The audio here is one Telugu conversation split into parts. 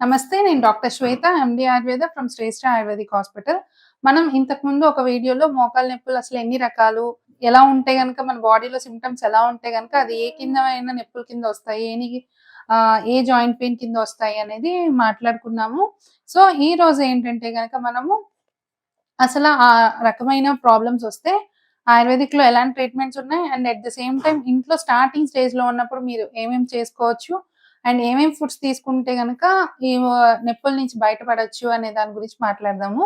నమస్తే నేను doctor Shweta MD Ayurveda from Shreshtha ayurvedic hospital మనం ఇంతకు ముందు ఒక వీడియోలో మోకాలు నొప్పులు అసలు ఎన్ని రకాలు ఎలా ఉంటే గనక మన బాడీలో సిమ్టమ్స్ ఎలా ఉంటే గనక అది ఏ కింద అయినా నొప్పుల కింద వస్తాయి ఏని ఆ, ఏ జాయింట్ పెయిన్ కింద వస్తాయి అనేది మాట్లాడుకున్నాము. సో ఈ రోజు ఏంటంటే గనక మనము అసలు ఆ రకమైన ప్రాబ్లమ్స్ వస్తే ఆయుర్వేదిక్లో ఎలాంటి ట్రీట్మెంట్స్ ఉన్నాయి? And at the same time ఇంట్లో స్టార్టింగ్ స్టేజ్లో ఉన్నప్పుడు మీరు ఏమేమి చేసుకోవచ్చు? అండ్ ఏమేమి ఫుడ్స్ తీసుకుంటే గనక ఈ నొప్పుల నుంచి బయటపడొచ్చు అనే దాని గురించి మాట్లాడదాము.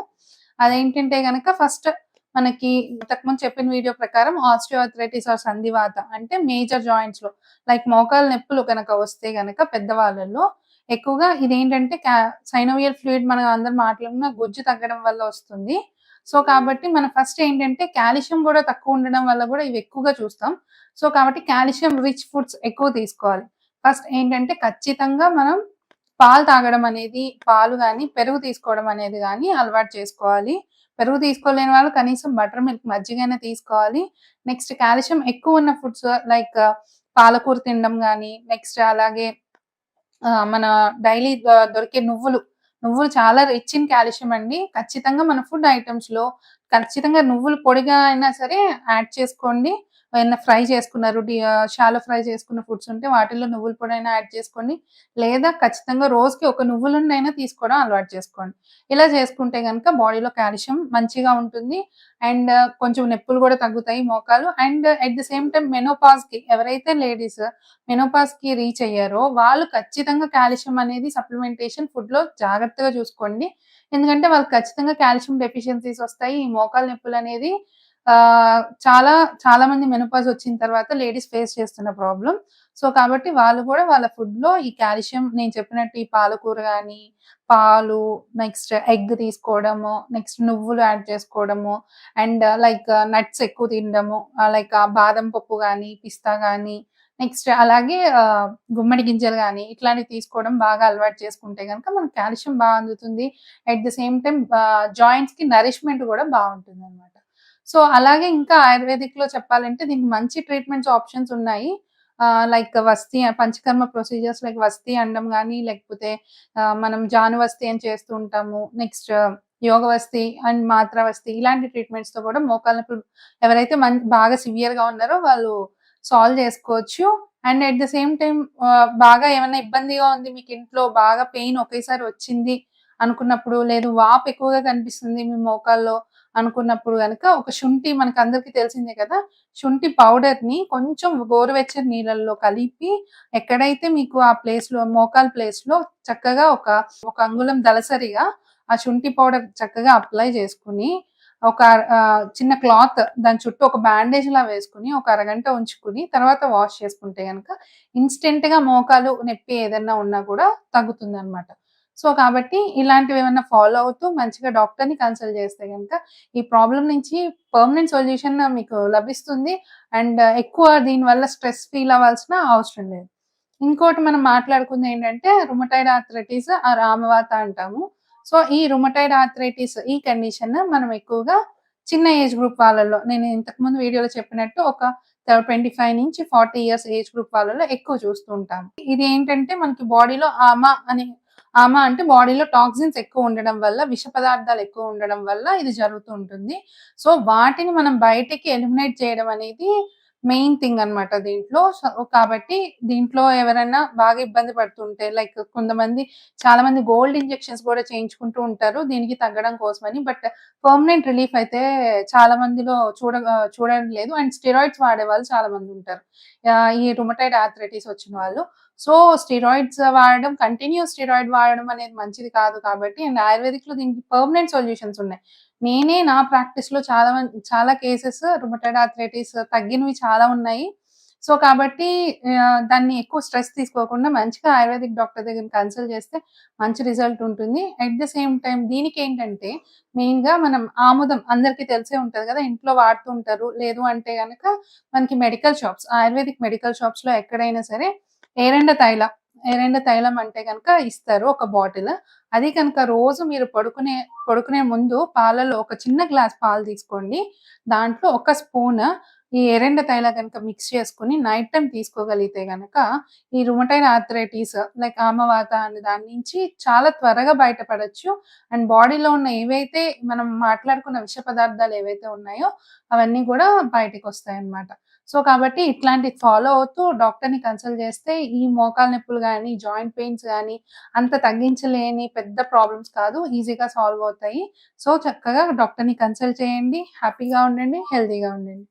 అదేంటంటే గనక ఫస్ట్ మనకి ఇంతకుముందు చెప్పిన వీడియో ప్రకారం ఆస్టియోఆర్థరైటిస్ ఆర్ సంధివాత అంటే మేజర్ జాయింట్స్లో లైక్ మోకాలు నొప్పులు కనుక వస్తే గనక పెద్దవాళ్ళలో ఎక్కువగా ఇదేంటంటే సైనోవియల్ ఫ్లూయిడ్ మనం అందరం మాట్లాడిన గుజ్జు తగ్గడం వల్ల వస్తుంది. సో కాబట్టి మన ఫస్ట్ ఏంటంటే కాల్షియం కూడా తక్కువ ఉండడం వల్ల కూడా ఇవి ఎక్కువగా చూస్తాం. సో కాబట్టి కాల్షియం రిచ్ ఫుడ్స్ ఎక్కువ తీసుకోవాలి. ఫస్ట్ ఏంటంటే ఖచ్చితంగా మనం పాలు తాగడం అనేది పాలు కానీ పెరుగు తీసుకోవడం అనేది కానీ అలవాటు చేసుకోవాలి. పెరుగు తీసుకోలేని వాళ్ళు కనీసం బటర్ మిల్క్ మజ్జిగైనా తీసుకోవాలి. నెక్స్ట్ కాల్షియం ఎక్కువ ఉన్న ఫుడ్స్ లైక్ పాలకూర తినడం కానీ నెక్స్ట్ అలాగే ఆ, మన డైలీ దొరికే నువ్వులు. నువ్వులు చాలా రిచ్ ఇన్ కాల్షియం అండి. ఖచ్చితంగా మన ఫుడ్ ఐటమ్స్లో ఖచ్చితంగా నువ్వులు పొడిగా అయినా సరే యాడ్ చేసుకోండి. ఏమైనా ఫ్రై చేసుకున్నారు షాలో ఫ్రై చేసుకున్న ఫుడ్స్ ఉంటే వాటిల్లో నువ్వుల పొడి అయినా యాడ్ చేసుకోండి లేదా ఖచ్చితంగా రోజుకి ఒక నువ్వులుండైనా తీసుకోవడం అలవాటు చేసుకోండి. ఇలా చేసుకుంటే కనుక బాడీలో కాల్షియం మంచిగా ఉంటుంది అండ్ కొంచెం నొప్పులు కూడా తగ్గుతాయి మోకాలు and at the same time మెనోపాస్కి ఎవరైతే లేడీస్ మెనోపాస్కి రీచ్ అయ్యారో వాళ్ళు ఖచ్చితంగా కాల్షియం అనేది సప్లిమెంటేషన్ ఫుడ్లో జాగ్రత్తగా చూసుకోండి. ఎందుకంటే వాళ్ళకి ఖచ్చితంగా కాల్షియం డెఫిషియన్సీస్ వస్తాయి ఈ మోకాలు నొప్పులు అనేది చాలా చాలా మంది మెనోపాజ్ వచ్చిన తర్వాత లేడీస్ ఫేస్ చేస్తున్న ప్రాబ్లం సో కాబట్టి వాళ్ళు కూడా వాళ్ళ ఫుడ్లో ఈ కాల్షియం నేను చెప్పినట్టు ఈ పాలకూర కానీ పాలు నెక్స్ట్ ఎగ్ తీసుకోవడము నెక్స్ట్ నువ్వులు యాడ్ చేసుకోవడము అండ్ లైక్ నట్స్ ఎక్కువ తినడము uh, లైక్ uh, బాదం పప్పు కానీ పిస్తా కానీ నెక్స్ట్ అలాగే uh, గుమ్మడి గింజలు కానీ ఇట్లాంటివి తీసుకోవడం బాగా అలవాటు చేసుకుంటే కనుక మనకు కాల్షియం బాగా అందుతుంది. అట్ ద సేమ్ టైం జాయింట్స్కి నరిష్మెంట్ కూడా బాగుంటుంది అనమాట సో అలాగే ఇంకా ఆయుర్వేదిక్లో చెప్పాలంటే దీనికి మంచి ట్రీట్మెంట్స్ ఆప్షన్స్ ఉన్నాయి. Like vasti panchakarma procedures like vasti అండం కానీ లేకపోతే మనం జాను వస్తి అని చేస్తూ ఉంటాము. నెక్స్ట్ యోగ వస్తి అండ్ మాత్ర వస్తి ఇలాంటి ట్రీట్మెంట్స్తో కూడా మోకాళ్ళ ఎవరైతే మన్ బాగా సివియర్గా ఉన్నారో వాళ్ళు సాల్వ్ చేసుకోవచ్చు. And at the same time బాగా ఏమైనా ఇబ్బందిగా ఉంది మీకు ఇంట్లో బాగా పెయిన్ ఒకేసారి వచ్చింది అనుకున్నప్పుడు లేదు వాపు ఎక్కువగా కనిపిస్తుంది మీ మోకాల్లో అనుకున్నప్పుడు కనుక ఒక శుంఠి మనకు అందరికీ తెలిసిందే కదా? శుంఠి పౌడర్ని కొంచెం గోరువెచ్చని నీళ్ళల్లో కలిపి ఎక్కడైతే మీకు ఆ ప్లేస్లో మోకాల్ ప్లేస్లో చక్కగా ఒక ఒక అంగుళం దళసరిగా ఆ శుంఠి పౌడర్ చక్కగా అప్లై చేసుకుని ఒక చిన్న క్లాత్ దాని చుట్టూ ఒక బ్యాండేజ్ లా వేసుకుని ఒక అరగంట ఉంచుకుని తర్వాత వాష్ చేసుకుంటే కనుక ఇన్స్టెంట్గా మోకాలు నొప్పి ఏదన్నా ఉన్నా కూడా తగ్గుతుంది అనమాట సో కాబట్టి ఇలాంటివి ఏమైనా ఫాలో అవుతూ మంచిగా డాక్టర్ని కన్సల్ట్ చేస్తే కనుక ఈ ప్రాబ్లం నుంచి పర్మనెంట్ సొల్యూషన్ మీకు లభిస్తుంది. అండ్ uh, ఎక్కువ దీనివల్ల స్ట్రెస్ ఫీల్ అవ్వాల్సిన అవసరం లేదు. ఇంకోటి మనం మాట్లాడుకుంది ఏంటంటే రుమటైడ్ ఆథరైటిస్ ఆ రామవాత అంటాము. సో ఈ రుమటైడ్ ఆథరైటిస్ ఈ కండిషన్ మనం ఎక్కువగా చిన్న ఏజ్ గ్రూప్ వాళ్ళలో నేను ఇంతకు ముందు వీడియోలో చెప్పినట్టు ఒక ట్వంటీ ఫైవ్ నుంచి ఫార్టీ ఇయర్స్ ఏజ్ గ్రూప్ వాళ్ళలో ఎక్కువ చూస్తూ ఇది ఏంటంటే మనకి బాడీలో ఆమా అనే ఆమా అంటే బాడీలో టాక్సిన్స్ ఎక్కువ ఉండడం వల్ల విష పదార్థాలు ఎక్కువ ఉండడం వల్ల ఇది జరుగుతూ ఉంటుంది. సో వాటిని మనం బయటికి ఎలిమినేట్ చేయడం అనేది మెయిన్ థింగ్ అన్నమాట దీంట్లో. సో కాబట్టి దీంట్లో ఎవరైనా బాగా ఇబ్బంది పడుతుంటే లైక్ కొంతమంది చాలా మంది గోల్డ్ ఇంజెక్షన్స్ కూడా చేయించుకుంటూ ఉంటారు. దీనికి తగ్గడం కోసమని. బట్ పర్మనెంట్ రిలీఫ్ అయితే చాలా మందిలో చూడ చూడడం లేదు. అండ్ స్టెరాయిడ్స్ వాడే వాళ్ళు చాలా మంది ఉంటారు ఈ రుమటైడ్ ఆర్థరైటిస్ వచ్చిన వాళ్ళు. సో స్టెరాయిడ్స్ వాడడం కంటిన్యూస్ స్టెరాయిడ్ వాడడం అనేది మంచిది కాదు కాబట్టి అండ్ ఆయుర్వేదిక్లో దీనికి పర్మనెంట్ సొల్యూషన్స్ ఉన్నాయి. నేనే నా ప్రాక్టీస్లో చాలా చాలా కేసెస్ రుమటైడ్ ఆర్థరైటిస్ తగ్గినవి చాలా ఉన్నాయి. సో కాబట్టి దాన్ని ఎక్కువ స్ట్రెస్ తీసుకోకుండా మంచిగా ఆయుర్వేదిక్ డాక్టర్ దగ్గర కన్సల్ట్ చేస్తే మంచి రిజల్ట్ ఉంటుంది. అట్ ద సేమ్ టైం దీనికి ఏంటంటే మెయిన్గా మనం ఆముదం అందరికీ తెలిసే ఉంటది కదా ఇంట్లో వాడుతూ ఉంటారు. లేదు అంటే గనక మనకి మెడికల్ షాప్స్ ఆయుర్వేదిక్ మెడికల్ షాప్స్లో ఎక్కడైనా సరే ఏరెండ తైలం ఎరెండ తైలం అంటే కనుక ఇస్తారు ఒక బాటిల్. అది కనుక రోజు మీరు పడుకునే పడుకునే ముందు పాలలో ఒక చిన్న గ్లాస్ పాలు తీసుకోండి. దాంట్లో ఒక స్పూన్ ఈ ఎరెండ తైల కనుక మిక్స్ చేసుకొని నైట్ టైం తీసుకోగలిగితే కనుక ఈ రుమటైన ఆథరైటీస్ లైక్ ఆమవాత అనే దాని నుంచి చాలా త్వరగా బయటపడచ్చు. అండ్ బాడీలో ఉన్న ఏవైతే మనం మాట్లాడుకున్న విష పదార్థాలు ఏవైతే ఉన్నాయో అవన్నీ కూడా బయటికొస్తాయన్నమాట. సో, కాబట్టి ఇట్లాంటివి ఫాలో అవుతూ డాక్టర్‌ని కన్సల్ట్ చేస్తే ఈ మోకాలు నొప్పులు కానీ జాయింట్ పెయిన్స్ కానీ అంత తగ్గించలేని పెద్ద ప్రాబ్లమ్స్ కాదు. ఈజీగా సాల్వ్ అవుతాయి. సో, చక్కగా డాక్టర్‌ని కన్సల్ట్ చేయండి. హ్యాపీగా ఉండండి. హెల్తీగా ఉండండి.